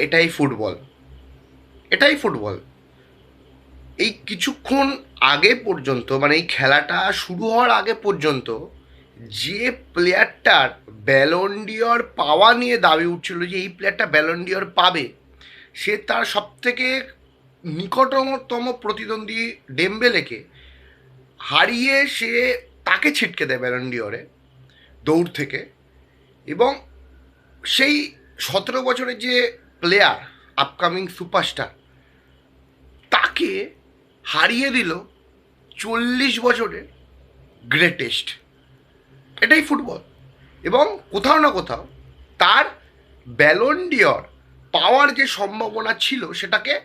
এটাই ফুটবল। এটাই ফুটবল। এই কিছুক্ষণ আগে পর্যন্ত মানে এই খেলাটা শুরু হওয়ার আগে পর্যন্ত, যে প্লেয়ারটার ব্যালন্ডিয়র পাওয়া নিয়ে দাবি উঠছিল যে, এই প্লেয়ারটা ব্যালন্ডিয়র পাবে, সে তার সবথেকে নিকটতম প্রতিদ্বন্দ্বী ডেম্বেলেকে হারিয়ে সে তাকে ছিটকে দেয় ব্যালন্ডিয়রে দৌড় থেকে। এবং সেই সতেরো বছরের যে প্লেয়ার আপকামিং সুপারস্টার তাকে হারিয়ে দিল চল্লিশ বছরের গ্রেটেস্ট এটাই ফুটবল এবং কোথাও না কোথাও তার ব্যালন্ডিয়র পাওয়ার যে সম্ভাবনা ছিল, সেটাকে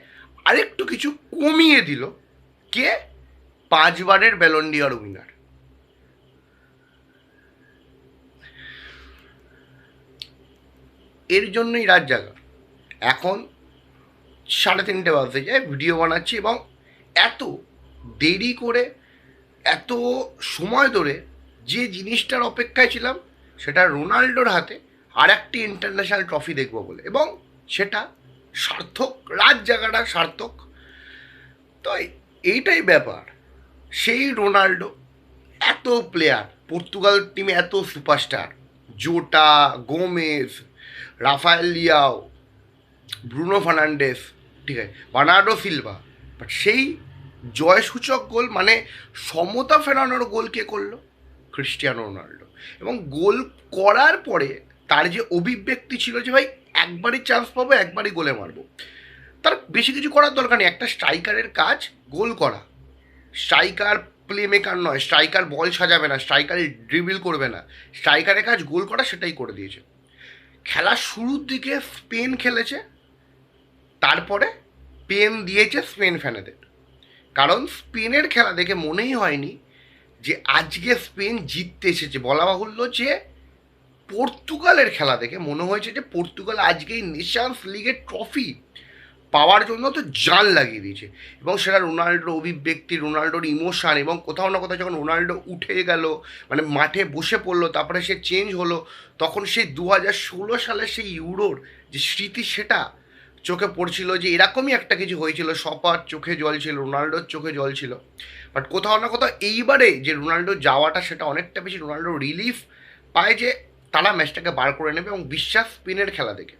আরেকটু কিছু কমিয়ে দিল কে? পাঁচবারের ব্যালন্ডিয়র উইনার এর জন্যই রাত জাগা। এখন সাড়ে তিনটে বাজতে যায় ভিডিও বানাচ্ছি এবং এত দেরি করে, এত সময় ধরে যে জিনিসটার অপেক্ষায় ছিলাম, সেটা রোনাল্ডোর হাতে আর একটি ইন্টারন্যাশনাল ট্রফি দেখব বলে। এবং সেটা সার্থক রাত জাগাটা সার্থক। তো এইটাই ব্যাপার। সেই রোনাল্ডো, এত প্লেয়ার পর্তুগাল টিমে এত superstar Jota, Gomes, Rafael Leao Bruno Fernandes ঠিক আছে, বার্নার্ডো সিলভা বাট সেই জয়সূচক গোল মানে সমতা ফেরানোর গোল কে করল? Cristiano Ronaldo. এবং গোল করার পরে তার যে অভিব্যক্তি ছিল যে, ভাই, একবারই চান্স পাবো, একবারই গোলে মারবো। তার বেশি কিছু করার দরকার নেই, একটা স্ট্রাইকারের কাজ, গোল করা। স্ট্রাইকার প্লে মেকার নয়, স্ট্রাইকার বল সাজাবে না, স্ট্রাইকার ড্রিবিল করবে না, স্ট্রাইকারের কাজ গোল করা সেটাই করে দিয়েছে। খেলা শুরুর দিকে স্পেন খেলেছে তারপরে পেন দিয়েছে স্পেন ফ্যানেদের। কারণ স্পেনের খেলা দেখে মনেই হয়নি যে আজকে স্পেন জিততে এসেছে। বলা বাহুল্য যে পর্তুগালের খেলা দেখে মনে হয়েছে যে পর্তুগাল আজকে নেশনস লিগের ট্রফি পাওয়ার জন্য তো জাল লাগিয়ে দিয়েছে। এবং সেটা রোনাল্ডোর অভিব্যক্তি, রোনাল্ডোর ইমোশান এবং কোথাও না কোথাও যখন রোনাল্ডো উঠে গেল মানে মাঠে বসে পড়ল, তারপরে সে চেঞ্জ হলো, তখন সেই দু হাজার ষোলো সালের সেই ইউরোর যে স্মৃতি, সেটা চোখে পড়ছিল যে এরকমই একটা কিছু হয়েছিল সপার চোখে জল ছিল, রোনাল্ডোর চোখে জল ছিল। বাট কোথাও না কোথাও এইবারে যে রোনাল্ডো যাওয়াটা সেটা অনেকটা বেশি রোনাল্ডো রিলিফ পায় যে তারা ম্যাচটাকে বার করে নেবে এবং বিশ্বাস স্পেনের খেলা দেখে।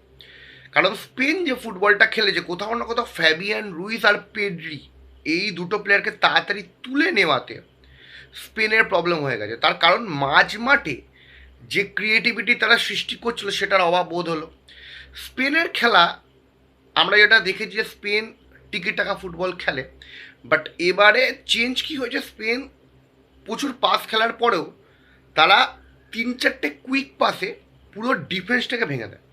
কারণ স্পেন যে ফুটবলটা খেলেছে কোথাও না কোথাও ফ্যাবিয়ান রুইস আর পেড্রি এই দুটো প্লেয়ারকে তাড়াতাড়ি তুলে নেওয়াতে স্পেনের প্রবলেম হয়ে গেছে। তার কারণ মাঝ মাঠে যে ক্রিয়েটিভিটি তারা সৃষ্টি করছিল সেটার অভাব বোধ হলো। স্পেনের খেলা আমরা যেটা দেখেছি যে স্পেন টিকিট টাকা ফুটবল খেলে বাট এবারে চেঞ্জ কি হয়েছে স্পেন? প্রচুর পাস খেলার পরেও তারা তিন চারটে কুইক পাসে পুরো ডিফেন্সটাকে ভেঙে দেয়।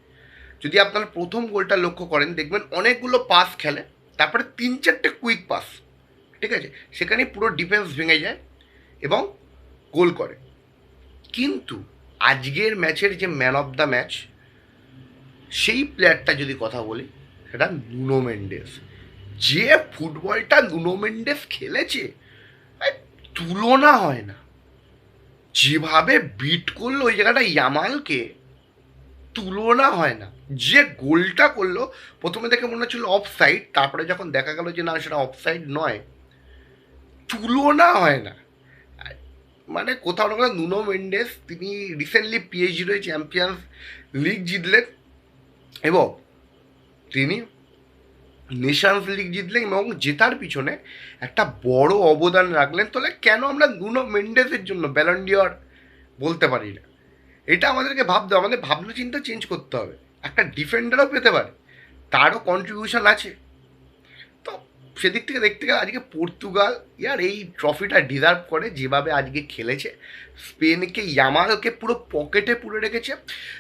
যদি আপনারা প্রথম গোলটা লক্ষ্য করেন, দেখবেন অনেকগুলো পাস খেলে, তারপরে তিন চারটে কুইক পাস ঠিক আছে? সেখানে পুরো ডিফেন্স ভেঙে যায় এবং গোল করে। কিন্তু আজকের ম্যাচের যে ম্যান অফ দ্য ম্যাচ সেই প্লেয়ারটা যদি কথা বলি সেটা নুনো মেন্ডেস। যে ফুটবলটা নুনো মেন্ডেস খেলেছে তুলনা হয় না। যেভাবে বিট করল ওই জায়গাটা ইয়ামালকে, তুলনা হয় না। যে গোলটা করল, প্রথমে দেখে মনে হচ্ছিল অফ সাইড তারপরে যখন দেখা গেল যে না, সেটা অফ সাইড নয়, তুলনা হয় না। মানে কোথাও না কোথাও নুনো মেন্ডেস, তিনি রিসেন্টলি পিএইচডি হয়ে চ্যাম্পিয়ন্স লিগ জিতলেন, এবং তিনি নেশনস লিগ জিতলেন এবং জেতার পিছনে একটা বড় অবদান রাখলেন। তাহলে কেন আমরা নুনো মেন্ডেসের জন্য ব্যালন্ডিয়র বলতে পারি না? এটা আমাদেরকে ভাবতে আমাদের ভাবনা চিন্তা চেঞ্জ করতে হবে। একটা ডিফেন্ডারও পেতে পারে। তারও কন্ট্রিবিউশন আছে। সেদিক থেকে দেখতে গেলে আজকে পর্তুগাল, ইয়ার এই ট্রফিটা ডিজার্ভ করে যেভাবে আজকে খেলেছে। স্পেনকে, ইয়ামালকে পুরো পকেটে পুরে রেখেছে।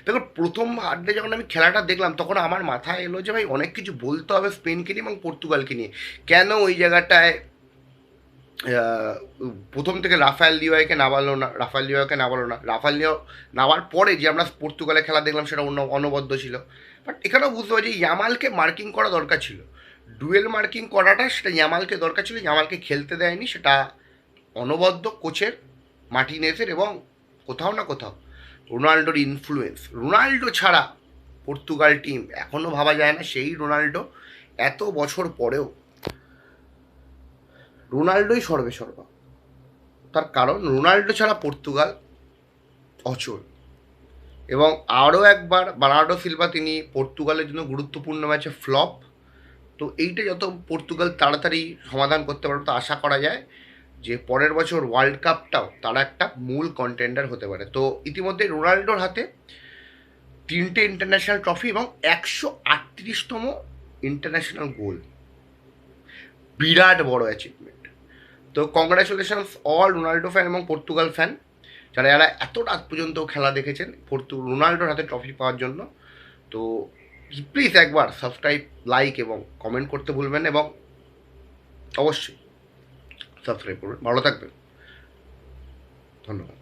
দেখো, প্রথম হার্ডে যখন আমি খেলাটা দেখলাম, তখন আমার মাথায় এলো যে, ভাই, অনেক কিছু বলতে হবে স্পেনকে নিয়ে এবং পর্তুগালকে নিয়ে। কেন ওই জায়গাটায় প্রথম থেকে রাফায়েল লিওয়াইকে নামালো না, রাফায়েল লিওয়াইকে নামালো না। রাফায়েল লিও নামার পরে যে আমরা পর্তুগালে খেলা দেখলাম, সেটা অন্য, অনবদ্য ছিল। বাট এখানেও বুঝতে পারছি, ইয়ামালকে মার্কিং করা দরকার ছিল। ডুয়েল মার্কিং করাটা সেটা ইয়ামালকে দরকার ছিল, ইয়ামালকে খেলতে দেয়নি, সেটা অনবদ্য কোচের মার্টিনেসের এবং কোথাও না কোথাও রোনাল্ডোর ইনফ্লুয়েন্স রোনাল্ডো ছাড়া পর্তুগাল টিম এখনও ভাবা যায় না সেই রোনাল্ডো এত বছর পরেও। রোনাল্ডোই সর্বে সর্বা। তার কারণ রোনাল্ডো ছাড়া পর্তুগাল অচল। এবং আরও একবার বার্নার্ডো সিলভা তিনি পর্তুগালের জন্য গুরুত্বপূর্ণ ম্যাচে ফ্লপ তো এইটা যত পর্তুগাল তাড়াতাড়ি সমাধান করতে পারবে, তো আশা করা যায় যে পরের বছর ওয়ার্ল্ড কাপটাও তারা একটা মূল কন্টেন্ডার হতে পারে। তো ইতিমধ্যে রোনাল্ডোর হাতে তিনটে ইন্টারন্যাশনাল ট্রফি এবং একশো আটত্রিশতম ইন্টারন্যাশনাল গোল বিরাট বড় অ্যাচিভমেন্ট তো কংগ্রাচুলেশনস অল রোনাল্ডো ফ্যান এবং পর্তুগাল ফ্যান যারা যারা এত রাত পর্যন্ত খেলা দেখেছেন, পর্তু, রোনাল্ডোর হাতে ট্রফি পাওয়ার জন্য। তো প্লিজ একবার সাবস্ক্রাইব লাইক এবং কমেন্ট করতে ভুলবেন এবং অবশ্যই সাবস্ক্রাইব করবেন। ভালো থাকবেন। ধন্যবাদ।